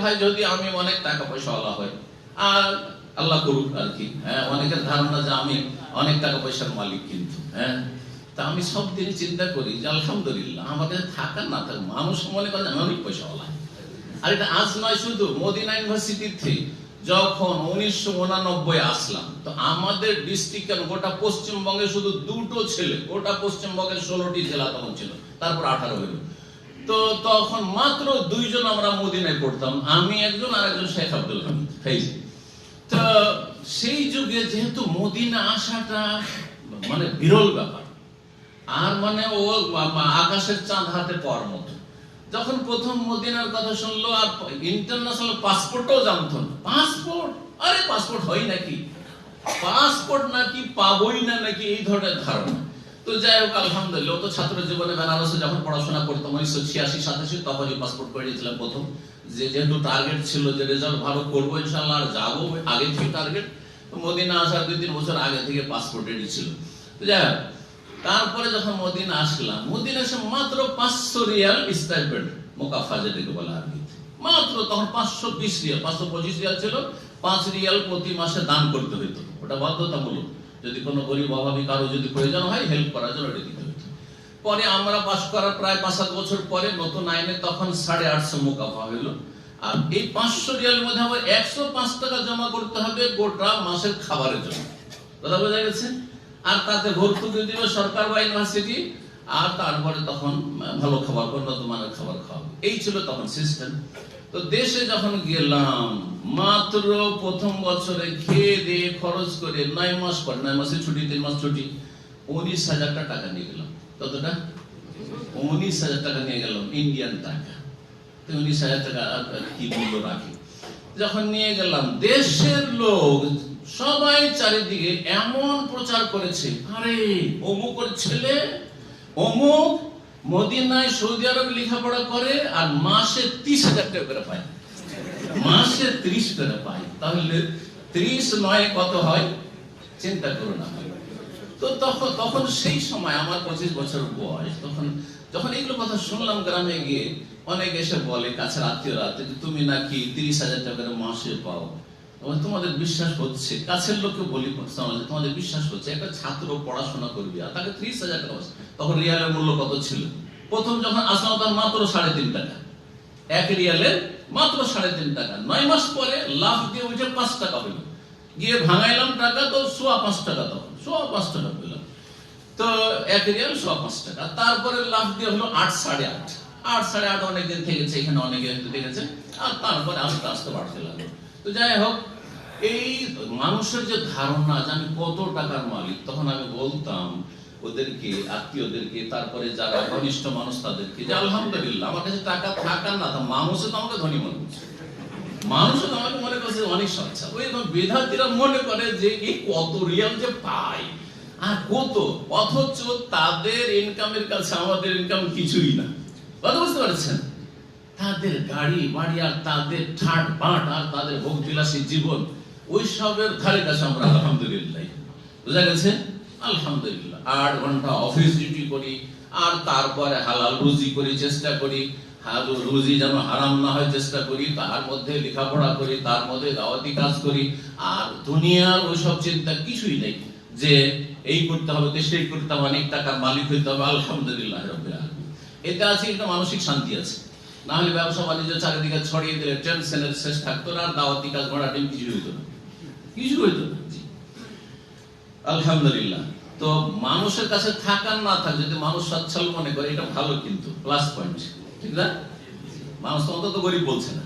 ভাই, যদি আমি অনেক টাকা পয়সাওয়ালা হই আর আল্লাহ করুক আর কি হ্যাঁ? অনেকের ধারণা যে আমি অনেক টাকা পয়সার মালিক কিন্তু হ্যাঁ? তা আমি সব দিন চিন্তা করি যে আলহামদুলিল্লাহ আমার কাছে থাকার না থাক, মানুষ মনে করে আমি অনেক পয়সাওয়ালা আর এটা আজ নয় শুধু, মদিনা ইউনিভার্সিটিতে যখন উনিশশো উনানব্বই আসলাম, তো আমাদের ডিস্ট্রিক্ট কেন গোটা পশ্চিমবঙ্গে শুধু দুটো ছেলে, গোটা পশ্চিমবঙ্গের ষোলোটি জেলা তখন ছিল, তারপর আঠারো হইল তো তখন মাত্র দুইজন আমরা মদিনায় পড়তাম, আমি একজন আর একজন শেখ আব্দুল তো সেই যুগে যেহেতু মদিনা আসাটা মানে বিরল ব্যাপার, আর মানে ও আকাশের চাঁদ হাতে পাওয়ার মতো। যখন প্রথম মদিনার কথা শুনলো, আর ইন্টারন্যাশনাল পাসপোর্টও জানতো না। পাসপোর্ট আরে পাসপোর্ট হয় নাকি? পাসপোর্ট নাকি পাবই না নাকি এই ধরনের ধারণা। তো যাই হোক, আলহামদুলিল্লাহ তো ছাত্র জীবনে বেনারসে যখন পড়াশোনা করতাম, উনিশশো ছিয়াশি, সাতাশি তখনই পাসপোর্ট করে নিয়েছিলাম প্রথম। যে যেহেতু টার্গেট ছিল যে রেজাল্ট ভালো করব ইনশাল্লাহ আর যাব, আগে থেকে টার্গেট মদিনা আসার দুই তিন বছর আগে থেকে পাসপোর্ট রেডি ছিল। যাই হোক, তারপরে যখন মদিনা আসলাম, মদিনা এসে মাত্র পাঁচশো রিয়াল স্টাইপেন্ড মোকাফা যেটাকে বলা আর মাত্র তখন পাঁচশো বিশ রিয়াল, পাঁচশো পঁচিশ রিয়াল ছিল, পাঁচ রিয়াল প্রতি মাসে দান করতে হইতো। ওটা বাধ্যতামূলক। যদি কোনো গরিব অভাবী কারও যদি প্রয়োজন হয় হেল্প করার জন্য এটা দিতে পরে আমরা পাশ করার প্রায় পাঁচ সাত বছর পরে নতুন আইনে তখন সাড়ে আটশো মোকাফা হইল আর এই পাঁচশো রিয়ালের মধ্যে আমার একশো পাঁচ টাকা জমা করতে হবে গোটা মাসের খাবারের জন্য। কথা বোঝা গেছে? আর তাতে ভর্তুকি দিবে সরকার বা ইউনিভার্সিটি, আর তারপরে তখন ভালো খাবার, উন্নত মানের খাবার খাওয়াবে এই ছিল তখন সিস্টেম তো দেশে যখন গেলাম, মাত্র প্রথম বছরে খেয়ে দিয়ে খরচ করে নয় মাস পর, নয় মাসের ছুটি, তিন মাস ছুটি, উনিশ হাজারটা টাকা নিয়ে গেলাম। কতটা? উনিশ হাজার টাকা নিয়ে গেলাম ইন্ডিয়ান টাকা। উনিশ হাজার টাকা কি মূল্য রাখি? যখন নিয়ে গেলাম, দেশের লোক সবাই চারিদিকে এমন প্রচার করেছে, আরে অমুকের ছেলে, অমুক মদিনায় সৌদি আরব লেখাপড়া করে আর মাসে ত্রিশ হাজার টাকা করে পায়। মাসে ত্রিশ করে পায়। তাহলে ত্রিশ নয় কত হয়? চিন্তা করো না। তো তখন তখন সেই সময় আমার পঁচিশ বছর বয়স, তখন, যখন এইগুলো কথা শুনলাম গ্রামে গিয়ে, অনেক এসে বলে কাছের যে তুমি নাকি তিরিশ হাজার টাকা করে মাসে পাও। তোমাদের বিশ্বাস হচ্ছে। কাছের লোককে বলি সমাজে তোমাদের বিশ্বাস হচ্ছে, একটা ছাত্র পড়াশোনা করবি আর তাকে ত্রিশ হাজার টাকা তখন রিয়ালের মূল্য কত ছিল? প্রথম যখন আসলাম তখন মাত্র সাড়ে তিন টাকা। এক রিয়ালের মাত্র সাড়ে তিন টাকা। নয় মাস পরে লাভ দিয়ে উঠে পাঁচ টাকা হইল গিয়ে ভাঙাইলাম টাকা, তো সোয়া পাঁচ টাকা তখন। সোয়া পাঁচ টাকা পেলাম তো এক রিয়াল সোয়া পাঁচ টাকা। তারপরে লাভ দিয়ে হলো আট, সাড়ে আট। আট, সাড়ে আট অনেকদিন থেকেছে, এখানে অনেকে দেখেছে। আর তারপরে আস্তে আস্তে বাড়তে লাগল তো যাই হোক, এই মানুষের যে ধারণা যে আমি কত টাকার মালিক, তখন আমি বলতাম ওদেরকে, আত্মীয়দেরকে, তারপরে যারা ঘনিষ্ঠ মানুষ তাদেরকে যে আলহামদুলিল্লাহ, আমার কাছে টাকা থাকার না, তা মানুষও তো আমাকে ধনী মনে করছে। মানুষও তো আমাকে মনে করছে অনেক সচ্ছা ওই এবং বেধাতিরা মনে করে যে এই কত রিয়াল যে পায় আর কত? অথচ তাদের ইনকামের কাছে আমাদের ইনকাম কিছুই না। কথা বুঝতে পারছেন? তাদের গাড়ি, বাড়ি আর তাদের ঠাট বাট আর তাদের ভোগ বিলাসী জীবন, ওই সবের ধারে কাছে আমরা আলহামদুলিল্লাহ। বুঝা গেছে? আলহামদুলিল্লাহ। আট ঘণ্টা অফিস ডিউটি করি, আর তারপরে হালাল রুজি করি, চেষ্টা করি। রুজি যেন হারাম না হয়, চেষ্টা করি। তার মধ্যে লেখাপড়া করি, তার মধ্যে দাওয়াতি কাজ করি। আর দুনিয়ার ওইসব চিন্তা কিছুই নেই যে এই করতে হবে, তো সেই করতে হবে, অনেক টাকার মালিক হইতে হবে। আলহামদুলিল্লাহ এতে আছে একটা মানসিক শান্তি আছে। না হলে ব্যবসা বাণিজ্য চারিদিকে ছড়িয়ে দিলে টেনশনের শেষ থাকতো না, আর দাওয়াতি কাজ ঘোড়া ডিম কিছু হইতো না। কিছু হইতো না আলহামদুলিল্লাহ। তো মানুষের কাছে থাকার না থাক, যদি মানুষ সচ্ছল মনে করে, এটা ভালো কিন্তু প্লাস পয়েন্ট ঠিক না? মানুষ তো অন্তত গরিব বলছে না।